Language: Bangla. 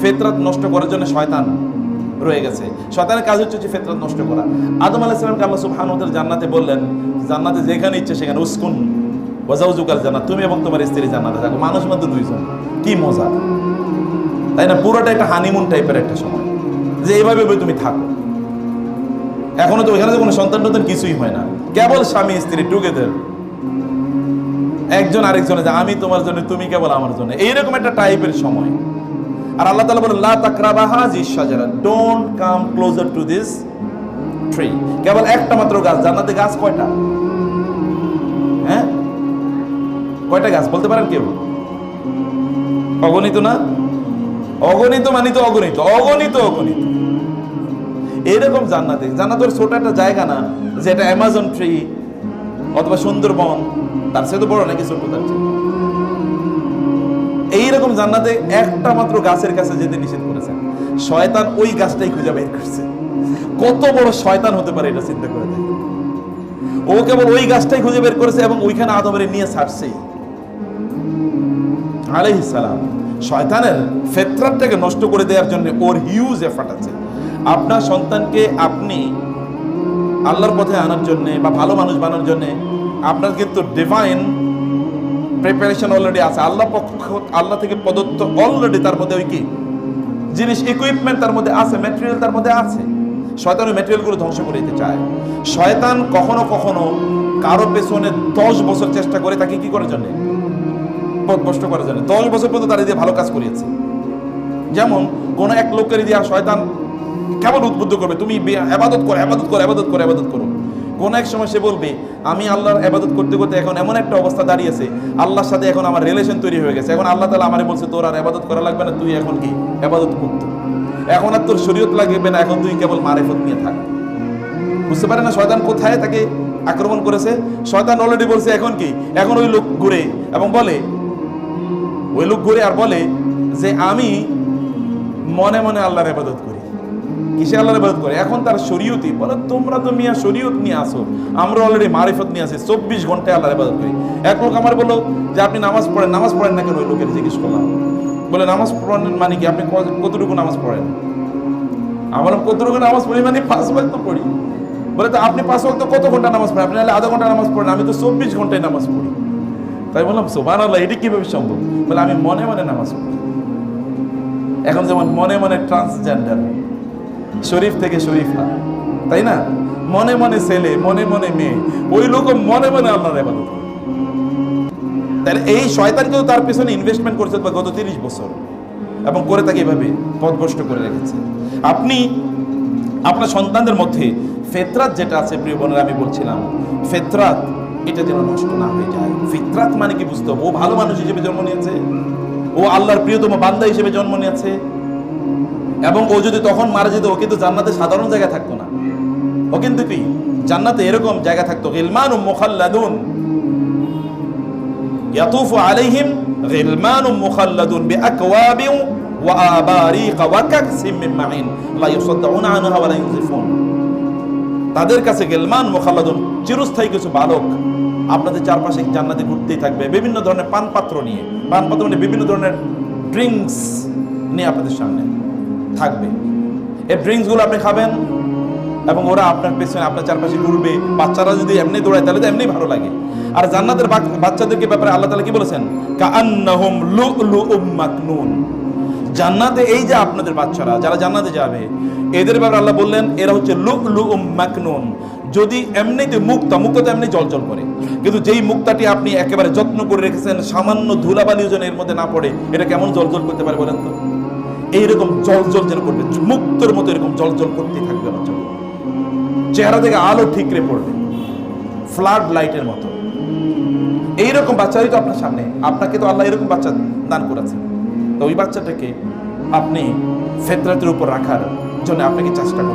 ফেতরাত নষ্ট করার জন্য শয়তান রয়ে গেছে। শয়তানের কাজ হচ্ছে যে ফেতরাত নষ্ট করা। আদম আলাহ ইসলামকে আল্লাহ সুবহানাহু ওয়া জান্নাতে বললেন, জান্নাতে যেখানে ইচ্ছে সেখানে উসকুন। ওয়াজাউজুকাল জান্নাত, তুমি এবং তোমার স্ত্রী জান্নাতে থাকো। মানুষ মধ্যে দুইজন। কি মজা। তাই না? পুরোটা একটা হানিমুন টাইপের একটা সময়। যে এইভাবে তুমি থাকো। এখনও তো ওইখানে কোনো সন্তান টন্তান কিছুই হয় না। কেবল স্বামী, স্ত্রী টুগেদার একজন আরেকজনে যে, আমি তোমার জন্য, তুমি কেবল আমার জন্য। এইরকম একটা টাইপের সময়। আর আল্লাহ তাআলা বলেন, লা তাকরাবা হাযিস শাজারা don't come closer to this tree কেবল একটা মাত্র গাছ, জান্নাতে গাছ কয়টা? হ্যাঁ? কয়টা গাছ? বলতে পারেন কেউ? অগণিত না? অগণিত মানে তো অগণিত অগণিত অগণিত। এরকম জান্নাতে, জান্নাতের ছোট একটা জায়গা না, যেটা অ্যামাজন ট্রি অথবা সুন্দরবন, তার সাথে বড় নাকি ছোট তার চেয়ে? এইরকম জান্নাতে একটা মাত্র গাছের কাছে যেতে নিষেধ করেছেন। শয়তান ওই গাছটাই খুঁজে বের করছে। কত বড় শয়তান হতে পারে এটা চিন্তা করে দেখেন। ও কেবল ওই গাছটাই খুঁজে বের করেছে এবং ওইখানে আদমের নিয়ে ছাড়ছেই আলাইহিস সালাম। শয়তানের ফেতরাতটাকে নষ্ট করে দেওয়ার জন্য ওর হিউজ এফার্ট আছে। আপনার সন্তানকে আপনি আল্লাহর পথে আনার জন্য বা ভালো মানুষ বানানোর জন্য আপনার কিন্তু ডিভাইন প্রিপারেশন অলরেডি আছে। আল্লাহ পক্ষ আল্লাহ থেকে প্রদত্ত অলরেডি তার মধ্যে ওই কি? জিনিস ইকুইপমেন্ট তার মধ্যে আছে ম্যাটেরিয়াল তার মধ্যে আছে। শয়তান ওই ম্যাটেরিয়ালগুলো ধ্বংস করে দিতে চায়। শয়তান কখনো কখনো কারও পেছনে দশ বছর চেষ্টা করে তাকে কি করার জন্য? পথভ্রষ্ট করার জন্য। দশ বছর পর্যন্ত তারা দিয়ে ভালো কাজ করিয়েছে। যেমন, কোন এক লোকের দিয়ে শয়তান কেমন উদ্বুদ্ধ করবে? তুমি আবাদত করো আবাদত করো আবাদত করো আবাদত করো। কোন এক সময় সে বলবে, আমি আল্লাহর আবাদত করতে করতে এখন এমন একটা অবস্থা দাঁড়িয়েছে আল্লাহর সাথে এখন আমার রিলেশন তৈরি হয়ে গেছে। এখন আল্লাহ তালা আমারে বলছে, তোর আর আবাদত করা লাগবে না, তুই এখন কি আবাদত করতো এখন আর তোর শরীয়ত লাগবে না, এখন তুই কেবল মারেফত নিয়ে থাক। বুঝতে পারে না শয়তান কোথায় তাকে আক্রমণ করেছে? শয়তান অলরেডি বলছে, এখন কি? এখন ওই লোক ঘুরে। এবং বলে, ওই লোক ঘুরে আর বলে যে, আমি মনে মনে আল্লাহর ইবাদত করি। কিসে আল্লাহর ইবাদত করে? এখন তার শরীয়তি বলে, তোমরা তো মিয়া শরীয়ত নিয়ে আসো। আমরা অলরেডি মারিফত নিয়ে আসি। চব্বিশ ঘন্টায় আল্লাহর ইবাদত করি। এক লোক আমার বলল, যে আপনি নামাজ পড়েন নামাজ পড়েন না কেন ওই লোকের জিজ্ঞেস করলাম। বলে, নামাজ পড়েন মানে কি? আপনি কতটুকু নামাজ পড়েন? আমার কতটুকু নামাজ পড়ি মানে পাঁচ ওয়াক্ত পড়ি। বলে, তো আপনি পাঁচ ওয়াক্ত কত ঘণ্টা নামাজ পড়েন? আপনি আধা ঘণ্টা নামাজ পড়েন, আমি তো চব্বিশ ঘন্টায় নামাজ পড়ি। তাই বললাম সোবান আল্লাহ এটি কীভাবে সম্ভব? বলে, আমি মনে মনে নামাজ পড়ি। এখন যেমন মনে মনে ট্রান্সজেন্ডার শরীফ থেকে শরীফা তাই না? মনে মনে ছেলে, মনে মনে মেয়ে। ওই লোক মনে মনে আল্লাহর ইবাদত করে। তাহলে এই শয়তান কিন্তু তার পেছনে ইনভেস্টমেন্ট করেছে গত তিরিশ বছর। এবং করে তাকে এভাবে পথভ্রষ্ট করে রেখেছে। আপনি, আপনার সন্তানদের মধ্যে ফেতরাত যেটা আছে, প্রিয় বোনেরা, আমি বলছিলাম, ফেতরাত এটা যেন নষ্ট না হয়ে যায়। ফিতরাত মানে কি বুঝতে হবে? ও ভালো মানুষ হিসেবে জন্ম নিয়েছে। ও আল্লাহর প্রিয়তম বান্দা হিসেবে জন্ম নিয়েছে। এবং ও যদি তখন মারা যেত, ও কিন্তু জান্নাতে সাধারণ জায়গায় থাকতো না। ও কিন্তু কি? জান্নাতে এরকম জায়গা থাকতো। গিলমান মুখাল্লাদুন। ইয়াতুফু আলাইহিম গিলমান মুখাল্লাদুন বিআকওয়াবিন ওয়া আবারিক ওয়া কাকসিম মিন মাইন লা ইউসাদ্দাউনা আনহা ওয়া লা ইউনজিফুন তাদের কাছে গেলমান মোখাল্লাদুন চিরস্থায়ী কিছু বালক আপনাদের চারপাশে জান্নাতে ঘুরতেই থাকবে। বিভিন্ন ধরনের পানপাত্র নিয়ে, পানপাত্র মানে বিভিন্ন ধরনের ড্রিঙ্কস নিয়ে আপনাদের সামনে। থাকবে। এই ড্রিঙ্কসগুলো আপনি খাবেন এবং ওরা আপনার পেছনে, আপনার চারপাশে ঘুরবে। বাচ্চারা যদি এমনি দৌড়ায়, তাহলে তো এমনি ভালো লাগে। আর জান্নাতের বাচ্চাদেরকে ব্যাপারে আল্লাহ তালা কি বলেছেন? কাআন্নাহুম লুলুউম মাকনুন। জান্নাতে এই যে আপনাদের বাচ্চারা, যারা জান্নাতে যাবে, এদের ব্যাপারে আল্লাহ বললেন, এরা হচ্ছে লুলু মাকনুন। যদি এমনিতে মুক্তা মুক্তা তো এমনি জলজল করে। কিন্তু যেই মুক্তাটি আপনি একেবারে যত্ন করে রেখেছেন, সামান্য ধুলাবালিও যেন এর মধ্যে না পড়ে, এটা কেমন জলজল করতে পারে বলেন তো? এইরকম জল জল যেন করবে, মুক্তর মতো এরকম জল জল করতে থাকবে আমার চোখে। চেহারা থেকে আলো ঠিকরে পড়বে ফ্লাড লাইটের মতো। এইরকম বাচ্চারই তো আপনার সামনে, আপনাকে তো আল্লাহ এরকম বাচ্চা দান করেছে তো ওই বাচ্চাটাকে আপনি ফেতরাতের উপর রাখার জন্য আপনাকে চেষ্টা করতে